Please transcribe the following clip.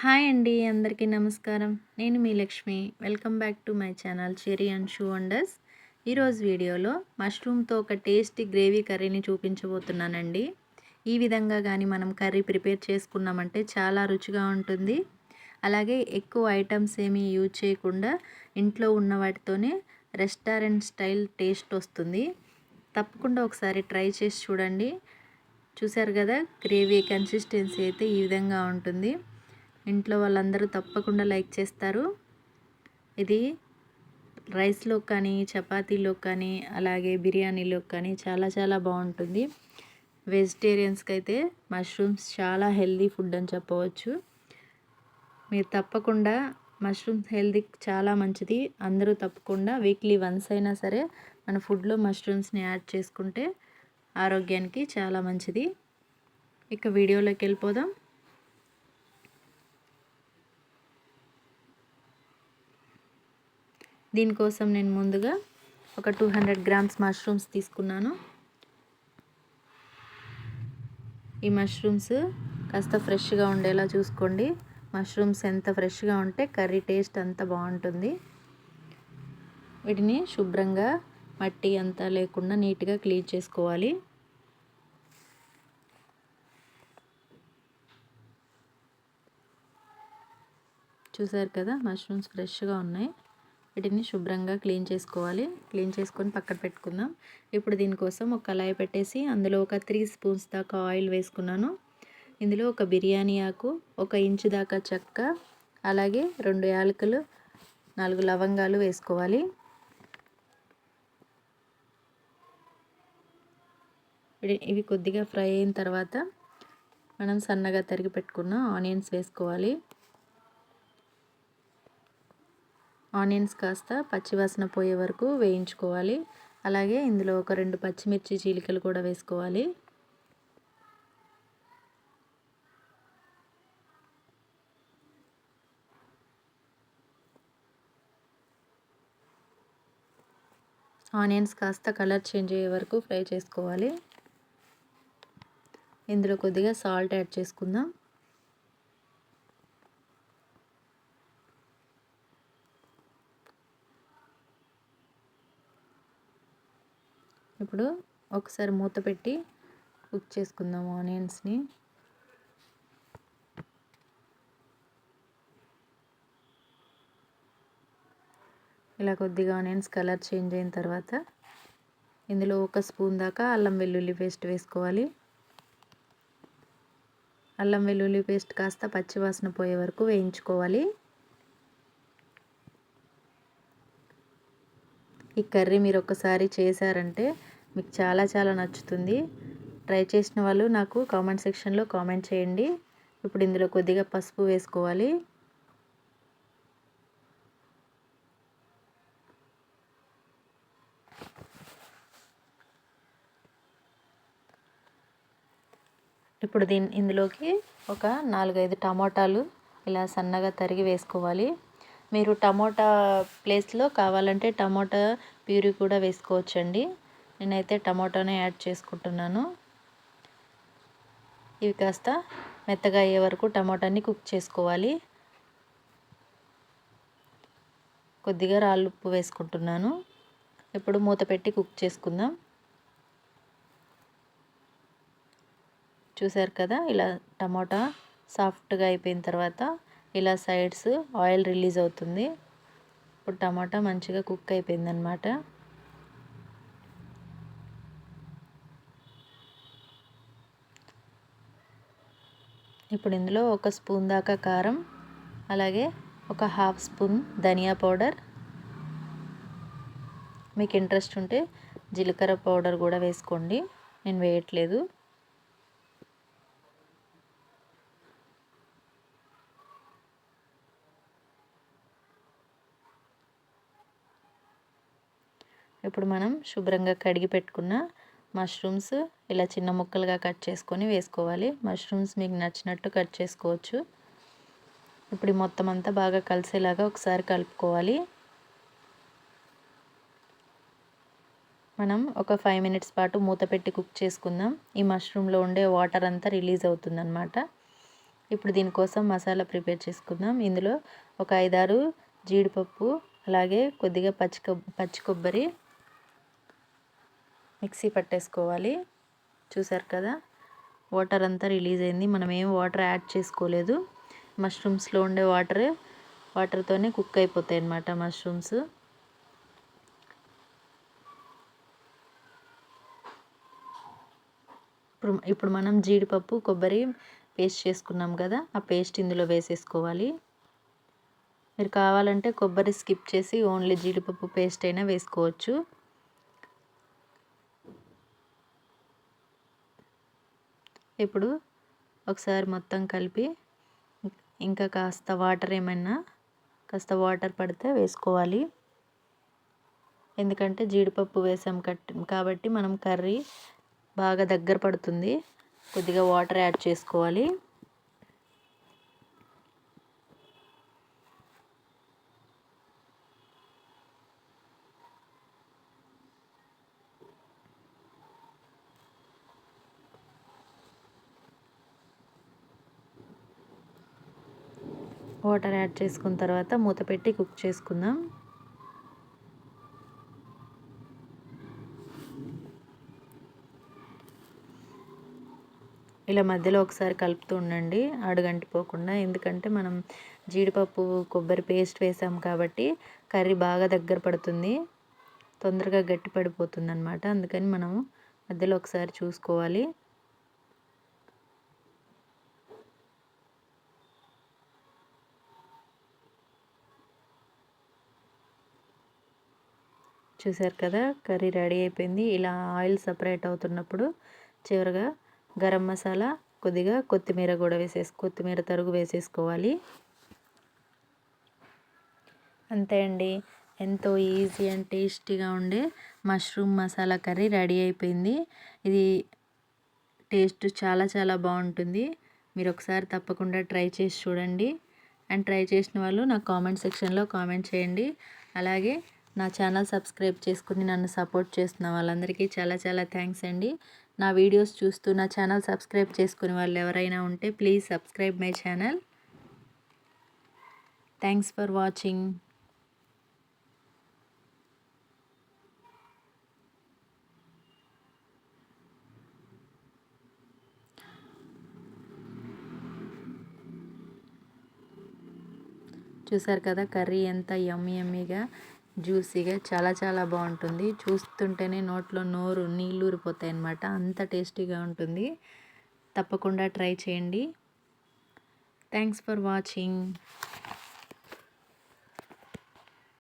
Hi అండి అందరికీ నమస్కారం. నేను మీ Lakshmi. Welcome back to my channel cherry and shoe wonders. ఈరోజు వీడియోలో మష్రూమ్తో ఒక టేస్టీ గ్రేవీ కర్రీని చూపించబోతున్నానండి. ఈ విధంగా కానీ మనం కర్రీ ప్రిపేర్ చేసుకున్నామంటే చాలా రుచిగా ఉంటుంది. అలాగే ఎక్కువ ఐటమ్స్ ఏమీ యూజ్ చేయకుండా ఇంట్లో ఉన్న వాటితోనే రెస్టారెంట్ స్టైల్ టేస్ట్ వస్తుంది. తప్పకుండా ఒకసారి ట్రై చేసి చూడండి. చూసారు కదా గ్రేవీ కన్సిస్టెన్సీ అయితే ఈ విధంగా ఉంటుంది. ఇంట్లో వాళ్ళందరూ తప్పకుండా లైక్ చేస్తారు. ఇది రైస్లో కానీ చపాతీలో కానీ అలాగే బిర్యానీలో కానీ చాలా చాలా బాగుంటుంది. వెజిటేరియన్స్కి అయితే మష్రూమ్స్ చాలా హెల్దీ ఫుడ్ అని చెప్పవచ్చు. మీరు తప్పకుండా మష్రూమ్స్ హెల్దీ చాలా మంచిది. అందరూ తప్పకుండా వీక్లీ వన్స్ అయినా సరే మన ఫుడ్లో మష్రూమ్స్ని యాడ్ చేసుకుంటే ఆరోగ్యానికి చాలా మంచిది. ఇక వీడియోలోకి వెళ్ళిపోదాం. దీనికోసం నేను ముందుగా ఒక టూ హండ్రెడ్ గ్రామ్స్ మష్రూమ్స్ తీసుకున్నాను. ఈ మష్రూమ్స్ కాస్త ఫ్రెష్గా ఉండేలా చూసుకోండి. మష్రూమ్స్ ఎంత ఫ్రెష్గా ఉంటే కర్రీ టేస్ట్ అంత బాగుంటుంది. వీటిని శుభ్రంగా మట్టి అంతా లేకుండా నీట్గా క్లీన్ చేసుకోవాలి. చూసారు కదా మష్రూమ్స్ ఫ్రెష్గా ఉన్నాయి. వీటిని శుభ్రంగా క్లీన్ చేసుకోవాలి. క్లీన్ చేసుకొని పక్కన పెట్టుకుందాం. ఇప్పుడు దీనికోసం ఒక కళాయి పెట్టేసి అందులో ఒక త్రీ స్పూన్స్ దాకా ఆయిల్ వేసుకున్నాను. ఇందులో ఒక బిర్యానీ ఆకు ఒక ఇంచు దాకా చెక్క అలాగే రెండు యాలకులు నాలుగు లవంగాలు వేసుకోవాలి. ఇవి కొద్దిగా ఫ్రై అయిన తర్వాత మనం సన్నగా తరిగి పెట్టుకున్న ఆనియన్స్ వేసుకోవాలి. ఆనియన్స్ కాస్త పచ్చివాసన పోయే వరకు వేయించుకోవాలి. అలాగే ఇందులో ఒక రెండు పచ్చిమిర్చి చీలికలు కూడా వేసుకోవాలి. ఆనియన్స్ కాస్త కలర్ చేంజ్ అయ్యే వరకు ఫ్రై చేసుకోవాలి. ఇందులో కొద్దిగా సాల్ట్ యాడ్ చేసుకుందాం. ఇప్పుడు ఒకసారి మూత పెట్టి కుక్ చేసుకుందాం ఆనియన్స్ని. ఇలా కొద్దిగా ఆనియన్స్ కలర్ చేంజ్ అయిన తర్వాత ఇందులో ఒక స్పూన్ దాకా అల్లం వెల్లుల్లి పేస్ట్ వేసుకోవాలి. అల్లం వెల్లుల్లి పేస్ట్ కాస్త పచ్చివాసన పోయే వరకు వేయించుకోవాలి. ఈ కర్రీ మీరు ఒకసారి చేశారంటే మీకు చాలా చాలా నచ్చుతుంది. ట్రై చేసిన వాళ్ళు నాకు కామెంట్ సెక్షన్లో కామెంట్ చేయండి. ఇప్పుడు ఇందులో కొద్దిగా పసుపు వేసుకోవాలి. ఇప్పుడు దీని ఇందులోకి ఒక నాలుగైదు టమాటాలు ఇలా సన్నగా తరిగి వేసుకోవాలి. మీరు టమోటా ప్లేస్లో కావాలంటే టమోటా ప్యూరీ కూడా వేసుకోవచ్చండి. నేనైతే టమాటోనే యాడ్ చేసుకుంటున్నాను. ఇవి కాస్త మెత్తగా అయ్యే వరకు టమాటాని కుక్ చేసుకోవాలి. కొద్దిగా రాళ్ళు ఉప్పు వేసుకుంటున్నాను. ఇప్పుడు మూత పెట్టి కుక్ చేసుకుందాం. చూసారు కదా ఇలా టమాటా సాఫ్ట్గా అయిపోయిన తర్వాత ఇలా సైడ్స్ ఆయిల్ రిలీజ్ అవుతుంది. ఇప్పుడు టమాటా మంచిగా కుక్ అయిపోయిందనమాట ఇప్పుడు ఇందులో ఒక స్పూన్ దాకా కారం అలాగే ఒక హాఫ్ స్పూన్ ధనియా పౌడర్. మీకు ఇంట్రెస్ట్ ఉంటే జీలకర్ర పౌడర్ కూడా వేసుకోండి నేను వేయట్లేదు. ఇప్పుడు మనం శుభ్రంగా కడిగి పెట్టుకున్న మష్రూమ్స్ ఇలా చిన్న ముక్కలుగా కట్ చేసుకొని వేసుకోవాలి. మష్రూమ్స్ మీకు నచ్చినట్టు కట్ చేసుకోవచ్చు. ఇప్పుడు మొత్తం అంతా బాగా కలిసేలాగా ఒకసారి కలుపుకోవాలి. మనం ఒక ఫైవ్ మినిట్స్ పాటు మూత పెట్టి కుక్ చేసుకుందాం. ఈ మష్రూమ్లో ఉండే వాటర్ అంతా రిలీజ్ అవుతుందన్నమాట. ఇప్పుడు దీనికోసం మసాలా ప్రిపేర్ చేసుకుందాం. ఇందులో ఒక ఐదారు జీడిపప్పు అలాగే కొద్దిగా పచ్చి పచ్చి కొబ్బరి మిక్సీ పట్టేసుకోవాలి. చూసారు కదా? వాటర్ అంతా రిలీజ్ అయింది. మనం ఏం వాటర్ యాడ్ చేసుకోలేదు. మష్రూమ్స్లో ఉండే వాటర్ వాటర్తోనే కుక్ అయిపోతాయి అన్నమాట మష్రూమ్స్. ఇప్పుడు ఇప్పుడు మనం జీడిపప్పు కొబ్బరి పేస్ట్ చేసుకున్నాం కదా? ఆ పేస్ట్ ఇందులో వేసేసుకోవాలి. మీరు కావాలంటే కొబ్బరి స్కిప్ చేసి ఓన్లీ జీడిపప్పు పేస్ట్ అయినా వేసుకోవచ్చు. ఇప్పుడు ఒకసారి మొత్తం కలిపి ఇంకా కాస్త వాటర్ ఏమైనా కాస్త వాటర్ పడితే వేసుకోవాలి. ఎందుకంటే జీడిపప్పు వేసాం కట్ కాబట్టి మనం కర్రీ బాగా దగ్గర పడుతుంది. కొద్దిగా వాటర్ యాడ్ చేసుకోవాలి. వాటర్ యాడ్ చేసుకున్న తర్వాత మూత పెట్టి కుక్ చేసుకుందాం. ఇలా మధ్యలో ఒకసారి కలుపుతూ ఉండండి అడుగంటిపోకుండా. ఎందుకంటే మనం జీడిపప్పు కొబ్బరి పేస్ట్ వేసాం కాబట్టి కర్రీ బాగా దగ్గర పడుతుంది. తొందరగా గట్టి పడిపోతుంది అనమాట అందుకని మనము మధ్యలో ఒకసారి చూసుకోవాలి. చూసారు కదా కర్రీ రెడీ అయిపోయింది. ఇలా ఆయిల్ సపరేట్ అవుతున్నప్పుడు చివరిగా గరం మసాలా కొద్దిగా కొత్తిమీర కూడా వేసేసి కొత్తిమీర తరుగు వేసేసుకోవాలి. అంతే అండి. ఎంతో ఈజీ అండ్ టేస్టీగా ఉండే మష్రూమ్ మసాలా కర్రీ రెడీ అయిపోయింది. ఇది టేస్ట్ చాలా చాలా బాగుంటుంది. మీరు ఒకసారి తప్పకుండా ట్రై చేసి చూడండి. అండ్ ట్రై చేసిన వాళ్ళు నాకు కామెంట్ సెక్షన్లో కామెంట్ చేయండి. అలాగే నా ఛానల్ సబ్స్క్రైబ్ చేసుకుని నన్ను సపోర్ట్ చేస్తున్న వాళ్ళందరికీ చాలా చాలా థ్యాంక్స్ అండి. నా వీడియోస్ చూస్తూ నా ఛానల్ సబ్స్క్రైబ్ చేసుకునే వాళ్ళు ఎవరైనా ఉంటే please subscribe my channel. Thanks for watching. చూసారు కదా కర్రీ ఎంత యమ్మీ యమ్మీగా. జ్యూసీగా చాలా చాలా బాగుంటుంది. చూస్తుంటేనే నోట్లో నోరు నీళ్ళు ఊరిపోతాయి అన్నమాట. అంత టేస్టీగా ఉంటుంది. తప్పకుండా ట్రై చేయండి. Thanks for watching.